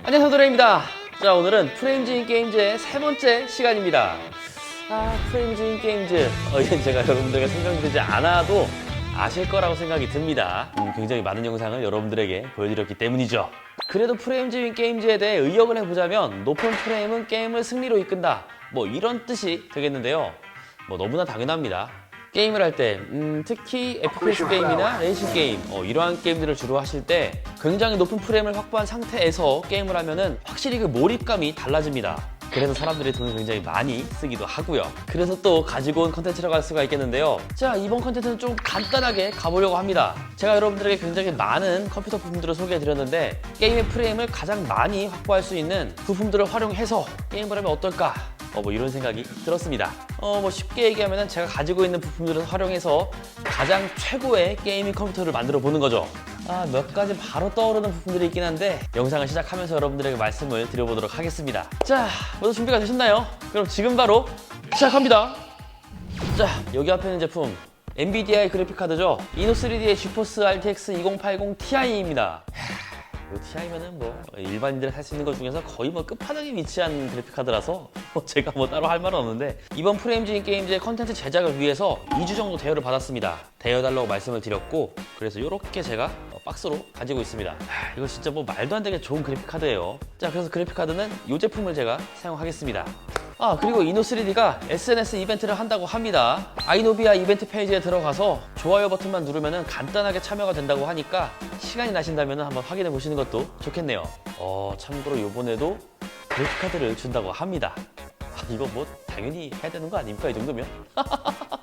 안녕하세요 도레입니다. 자 오늘은 프레임즈인 게임즈의 세 번째 시간입니다. 아 프레임즈인 게임즈. 어, 이건 제가 여러분들에게 설명드리지 않아도 아실 거라고 생각이 듭니다. 음, 굉장히 많은 영상을 여러분들에게 보여드렸기 때문이죠. 그래도 프레임즈인 게임즈에 대해 의역을 해보자면 높은 프레임은 게임을 승리로 이끈다. 뭐 이런 뜻이 되겠는데요. 뭐 너무나 당연합니다 게임을 할 때, 음, 특히 FPS 게임이나 레이싱 게임, 어, 이러한 게임들을 주로 하실 때 굉장히 높은 프레임을 확보한 상태에서 게임을 하면은 확실히 그 몰입감이 달라집니다. 그래서 사람들이 돈을 굉장히 많이 쓰기도 하고요. 그래서 또 가지고 온 컨텐츠라고 할 수가 있겠는데요. 자, 이번 컨텐츠는 좀 간단하게 가보려고 합니다. 제가 여러분들에게 굉장히 많은 컴퓨터 부품들을 소개해 드렸는데 게임의 프레임을 가장 많이 확보할 수 있는 부품들을 활용해서 게임을 하면 어떨까? 어, 뭐 이런 생각이 들었습니다. 어, 뭐 쉽게 얘기하면 제가 가지고 있는 부품들을 활용해서 가장 최고의 게이밍 컴퓨터를 만들어 보는 거죠. 아, 몇 가지 바로 떠오르는 부품들이 있긴 한데 영상을 시작하면서 여러분들에게 말씀을 드려보도록 하겠습니다. 자, 모두 준비가 되셨나요? 그럼 지금 바로 시작합니다. 자, 여기 앞에 있는 제품 NVIDIA 그래픽 카드죠. 이노 3D의 GeForce RTX 2080 Ti입니다. 이 TI면은 뭐 일반인들이 살 수 있는 것 중에서 거의 뭐 끝판왕에 위치한 그래픽 카드라서 뭐 제가 뭐 따로 할 말은 없는데 이번 프레임즈인 게임즈의 컨텐츠 제작을 위해서 2주 정도 대여를 받았습니다. 대여달라고 말씀을 드렸고 그래서 이렇게 제가 어, 박스로 가지고 있습니다. 하, 이거 진짜 뭐 말도 안 되게 좋은 그래픽 카드예요. 자 그래서 그래픽 카드는 이 제품을 제가 사용하겠습니다. 아 그리고 이노3D가 SNS 이벤트를 한다고 합니다. 아이노비아 이벤트 페이지에 들어가서 좋아요 버튼만 누르면 간단하게 참여가 된다고 하니까 시간이 나신다면 한번 확인해 보시는 것도 좋겠네요. 어 참고로 요번에도 그래픽카드를 준다고 합니다. 아, 이거 뭐 당연히 해야 되는 거 아닙니까 이 정도면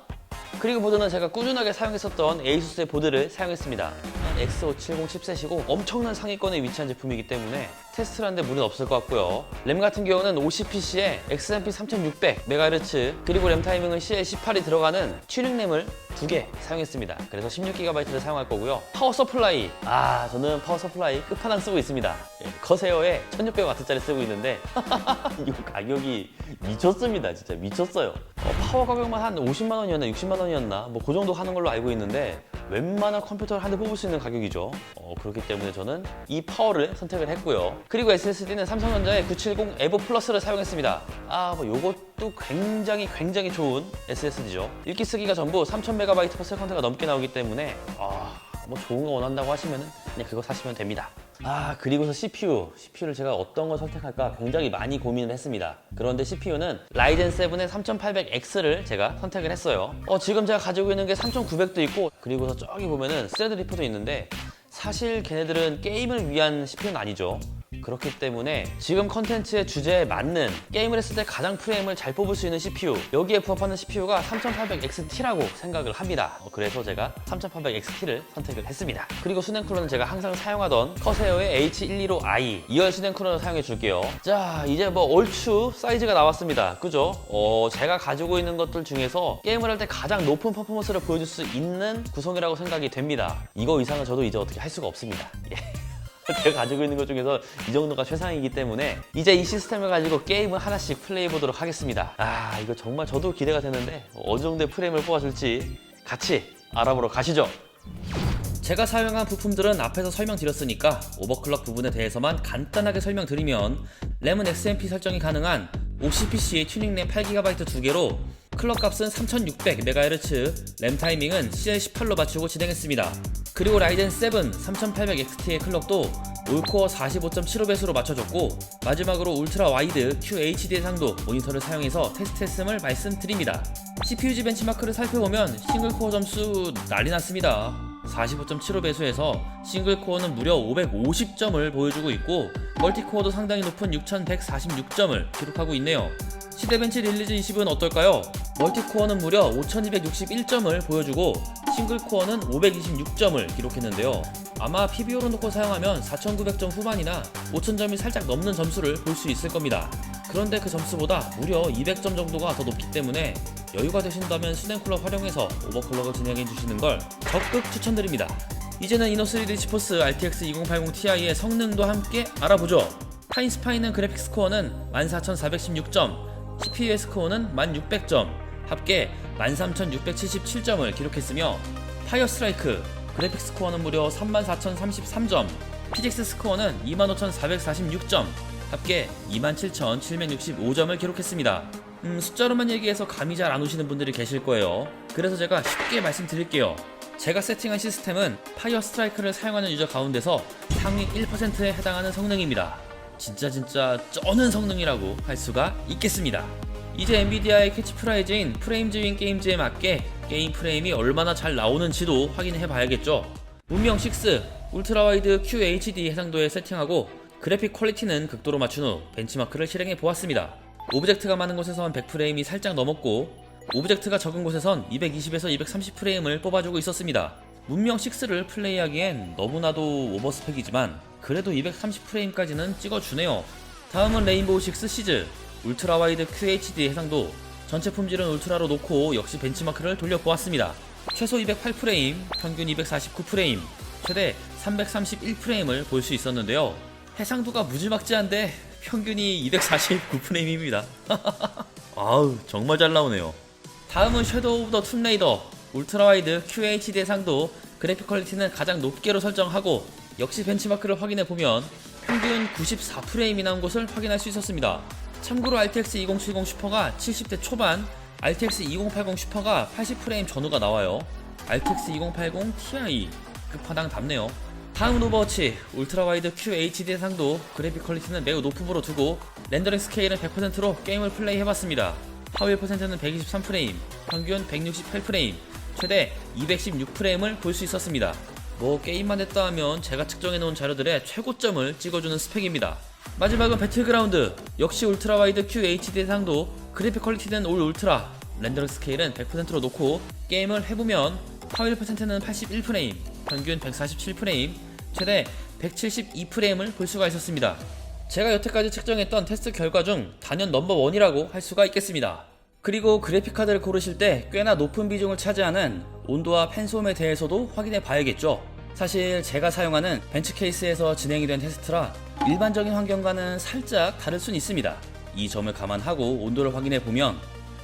그리고 보드는 제가 꾸준하게 사용했었던 에이수스의 보드를 사용했습니다. X570 칩셋이고 엄청난 상위권에 위치한 제품이기 때문에 테스트를 하는데 무리는 없을 것 같고요. 램 같은 경우는 50PC에 XMP 3600MHz 그리고 램 타이밍은 CL18이 들어가는 튜닝 램을 두 개 사용했습니다. 그래서 16GB를 사용할 거고요. 파워 서플라이. 아, 저는 파워 서플라이 끝판왕 쓰고 있습니다. 예, 커세어에 1600W짜리 쓰고 있는데 이 가격이 미쳤습니다. 진짜 미쳤어요. 어, 파워 가격만 한 50만 원이었나 60만 원이었나 뭐 그 정도 하는 걸로 알고 있는데 웬만한 컴퓨터를 한 대 뽑을 수 있는 가격이죠. 어, 그렇기 때문에 저는 이 파워를 선택을 했고요. 그리고 SSD는 삼성전자의 970 에보 플러스를 사용했습니다. 아, 뭐 요것도 굉장히 굉장히 좋은 SSD죠. 읽기 쓰기가 전부 3000MB/s가 넘게 나오기 때문에 아, 뭐 좋은 거 원한다고 하시면 그냥 그거 사시면 됩니다. 아 그리고서 CPU CPU를 제가 어떤 걸 선택할까 굉장히 많이 고민을 했습니다. 그런데 CPU는 라이젠 7의 3800X를 제가 선택을 했어요. 어 지금 제가 가지고 있는 게 3900도 있고 그리고서 저기 보면은 스레드리퍼도 있는데 사실 걔네들은 게임을 위한 CPU는 아니죠 그렇기 때문에 지금 컨텐츠의 주제에 맞는 게임을 했을 때 가장 프레임을 잘 뽑을 수 있는 CPU 여기에 부합하는 CPU가 3800XT라고 생각을 합니다. 어, 그래서 제가 3800XT를 선택을 했습니다. 그리고 수냉 쿨러는 제가 항상 사용하던 커세어의 H125i 2열 수냉 쿨러를 사용해 줄게요. 자 이제 뭐 얼추 사이즈가 나왔습니다. 그죠? 어, 제가 가지고 있는 것들 중에서 게임을 할 때 가장 높은 퍼포먼스를 보여줄 수 있는 구성이라고 생각이 됩니다. 이거 이상은 저도 이제 어떻게 할 수가 없습니다. 예. 제가 가지고 있는 것 중에서 이 정도가 최상이기 때문에 이제 이 시스템을 가지고 게임을 하나씩 플레이해 보도록 하겠습니다. 아 이거 정말 저도 기대가 되는데 어느 정도의 프레임을 뽑아줄지 같이 알아보러 가시죠. 제가 사용한 부품들은 앞에서 설명드렸으니까 오버클럭 부분에 대해서만 간단하게 설명드리면 램은 XMP 설정이 가능한 50PC의 튜닝 램 8GB 두 개로 클럭 값은 3600MHz, 램 타이밍은 CL18로 맞추고 진행했습니다. 그리고 라이젠 7 3800XT의 클럭도 올코어 45.75배수로 맞춰줬고 마지막으로 울트라 와이드 QHD 해상도 모니터를 사용해서 테스트했음을 말씀드립니다. CPUG 벤치마크를 살펴보면 싱글코어 점수 난리 났습니다. 45.75배수에서 싱글코어는 무려 550점을 보여주고 있고 멀티코어도 상당히 높은 6146점을 기록하고 있네요. 시대벤치 릴리즈 20은 어떨까요? 멀티코어는 무려 5261점을 보여주고 싱글코어는 526점을 기록했는데요. 아마 PBO로 놓고 사용하면 4900점 후반이나 5000점이 살짝 넘는 점수를 볼 수 있을 겁니다. 그런데 그 점수보다 무려 200점 정도가 더 높기 때문에 여유가 되신다면 스냉쿨러 활용해서 오버클럭을 진행해 주시는 걸 적극 추천드립니다. 이제는 이노3D 지포스 RTX 2080 Ti의 성능도 함께 알아보죠. 타인스파이는 그래픽 스코어는 14416점, CPU 스코어는 1600점, 합계 13677점을 기록했으며 파이어 스트라이크 그래픽 스코어는 무려 34033점, PGX 스코어는 25,446점, 합계 27,765점을 기록했습니다. 음, 숫자로만 얘기해서 감이 잘 안 오시는 분들이 계실 거예요. 그래서 제가 쉽게 말씀드릴게요. 제가 세팅한 시스템은 파이어 스트라이크를 사용하는 유저 가운데서 상위 1%에 해당하는 성능입니다. 진짜 진짜 쩌는 성능이라고 할 수가 있겠습니다. 이제 엔비디아의 캐치프라이즈인 프레임즈윈 게임즈에 맞게 게임 프레임이 얼마나 잘 나오는지도 확인해 봐야겠죠. 문명 6 울트라와이드 QHD 해상도에 세팅하고 그래픽 퀄리티는 극도로 맞춘 후 벤치마크를 실행해 보았습니다. 오브젝트가 많은 곳에선 100프레임이 살짝 넘었고 오브젝트가 적은 곳에선 220에서 230프레임을 뽑아주고 있었습니다. 문명 6를 플레이하기엔 너무나도 오버스펙이지만 그래도 230프레임까지는 찍어주네요. 다음은 레인보우 6 시즈 울트라와이드 QHD 해상도 전체 품질은 울트라로 놓고 역시 벤치마크를 돌려보았습니다. 최소 208프레임, 평균 249프레임, 최대 331프레임을 볼 수 있었는데요. 해상도가 무지막지한데 평균이 249프레임입니다. 아우 정말 잘 나오네요. 다음은 섀도우 오브 더 툼레이더 울트라와이드 QHD 해상도 그래픽 퀄리티는 가장 높게로 설정하고 역시 벤치마크를 확인해 보면 평균 94프레임이 나온 것을 확인할 수 있었습니다. 참고로 RTX 2070 슈퍼가 70대 초반, RTX 2080 슈퍼가 80프레임 전후가 나와요. RTX 2080 Ti 끝판왕 답네요. 다음은 오버워치 울트라와이드 QHD 해상도 그래픽 퀄리티는 매우 높음으로 두고 렌더링 스케일은 100%로 게임을 플레이해봤습니다. 하위 퍼센트는 123프레임, 평균 168프레임, 최대 216프레임을 볼 수 있었습니다. 뭐 게임만 했다 하면 제가 측정해놓은 자료들의 최고점을 찍어주는 스펙입니다. 마지막은 배틀그라운드 역시 울트라와이드 QHD 해상도 그래픽 퀄리티는 올 울트라 렌더링 스케일은 100%로 놓고 게임을 해보면 하위 퍼센트는 81프레임, 평균 147프레임, 최대 172프레임을 볼 수가 있었습니다. 제가 여태까지 측정했던 테스트 결과 중 단연 넘버원이라고 할 수가 있겠습니다. 그리고 그래픽카드를 고르실 때 꽤나 높은 비중을 차지하는 온도와 펜소음에 대해서도 확인해 봐야겠죠. 사실 제가 사용하는 벤츠 케이스에서 진행이 된 테스트라 일반적인 환경과는 살짝 다를 순 있습니다. 이 점을 감안하고 온도를 확인해 보면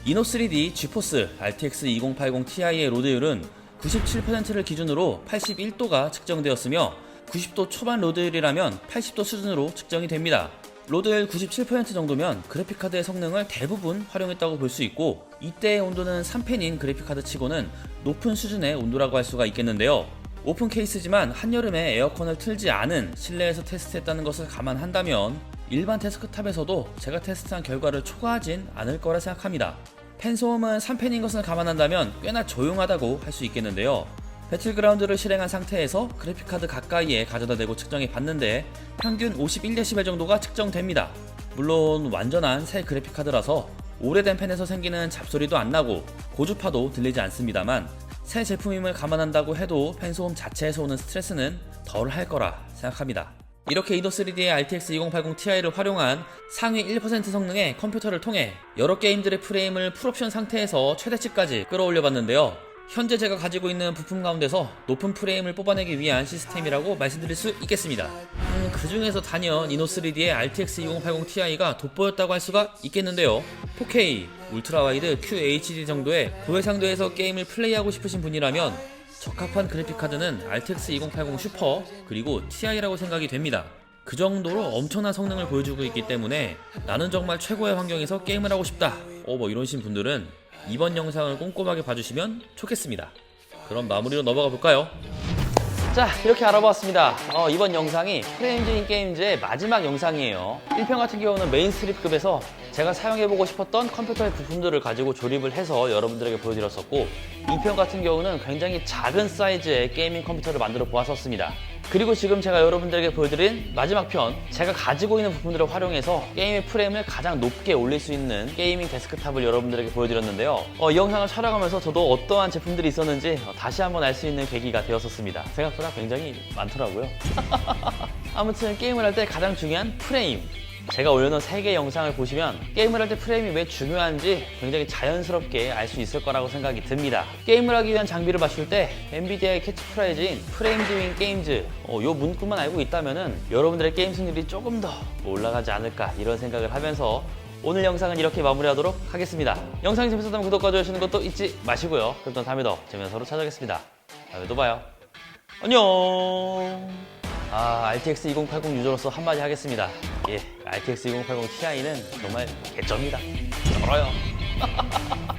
이노 3D 지포스 RTX 2080 Ti의 로드율은 97%를 기준으로 81도가 측정되었으며 90도 초반 로드율이라면 80도 수준으로 측정이 됩니다. 로드율 97% 정도면 그래픽카드의 성능을 대부분 활용했다고 볼 수 있고 이때의 온도는 3펜인 그래픽카드 치고는 높은 수준의 온도라고 할 수가 있겠는데요. 오픈 케이스지만 한여름에 에어컨을 틀지 않은 실내에서 테스트했다는 것을 감안한다면 일반 데스크탑에서도 제가 테스트한 결과를 초과하진 않을 거라 생각합니다. 펜 소음은 3펜인 것을 감안한다면 꽤나 조용하다고 할 수 있겠는데요. 배틀그라운드를 실행한 상태에서 그래픽카드 가까이에 가져다 대고 측정해 봤는데 평균 51데시벨 정도가 측정됩니다. 물론 완전한 새 그래픽카드라서 오래된 펜에서 생기는 잡소리도 안 나고 고주파도 들리지 않습니다만 새 제품임을 감안한다고 해도 펜 소음 자체에서 오는 스트레스는 덜 할 거라 생각합니다. 이렇게 이노 3D의 RTX 2080 Ti를 활용한 상위 1% 성능의 컴퓨터를 통해 여러 게임들의 프레임을 풀옵션 상태에서 최대치까지 끌어올려 봤는데요. 현재 제가 가지고 있는 부품 가운데서 높은 프레임을 뽑아내기 위한 시스템이라고 말씀드릴 수 있겠습니다. 음, 그 중에서 단연 이노 3D의 RTX 2080 Ti가 돋보였다고 할 수가 있겠는데요. 4K, 울트라와이드 QHD 정도의 고해상도에서 게임을 플레이하고 싶으신 분이라면 적합한 그래픽카드는 RTX 2080 슈퍼 그리고 TI라고 생각이 됩니다. 그 정도로 엄청난 성능을 보여주고 있기 때문에 나는 정말 최고의 환경에서 게임을 하고 싶다. 어, 뭐 이러신 분들은 이번 영상을 꼼꼼하게 봐주시면 좋겠습니다. 그럼 마무리로 넘어가 볼까요? 자 이렇게 알아보았습니다. 어, 이번 영상이 프레임즈인 게임즈의 마지막 영상이에요. 1편 같은 경우는 메인스트립급에서 제가 사용해보고 싶었던 컴퓨터의 부품들을 가지고 조립을 해서 여러분들에게 보여드렸었고 2편 같은 경우는 굉장히 작은 사이즈의 게이밍 컴퓨터를 만들어 보았었습니다 그리고 지금 제가 여러분들에게 보여드린 마지막 편 제가 가지고 있는 부품들을 활용해서 게임의 프레임을 가장 높게 올릴 수 있는 게이밍 데스크탑을 여러분들에게 보여드렸는데요. 어, 이 영상을 촬영하면서 저도 어떠한 제품들이 있었는지 어, 다시 한번 알 수 있는 계기가 되었었습니다. 생각보다 굉장히 많더라고요. 아무튼 게임을 할 때 가장 중요한 프레임 제가 올려놓은 3개 영상을 보시면 게임을 할 때 프레임이 왜 중요한지 굉장히 자연스럽게 알 수 있을 거라고 생각이 듭니다. 게임을 하기 위한 장비를 맞출 때 엔비디아의 캐치프라이즈인 프레임즈윈 게임즈 어, 요 문구만 알고 있다면 여러분들의 게임 승률이 조금 더 올라가지 않을까 이런 생각을 하면서 오늘 영상은 이렇게 마무리하도록 하겠습니다. 영상이 재밌었다면 구독과 좋아요 주시는 것도 잊지 마시고요. 그럼 또 다음에 더 재미난 서로 찾아오겠습니다. 다음에 또 봐요. 안녕. 아, RTX 2080 유저로서 한마디 하겠습니다. 예, RTX 2080 Ti는 정말 개점이다. 쩔어요.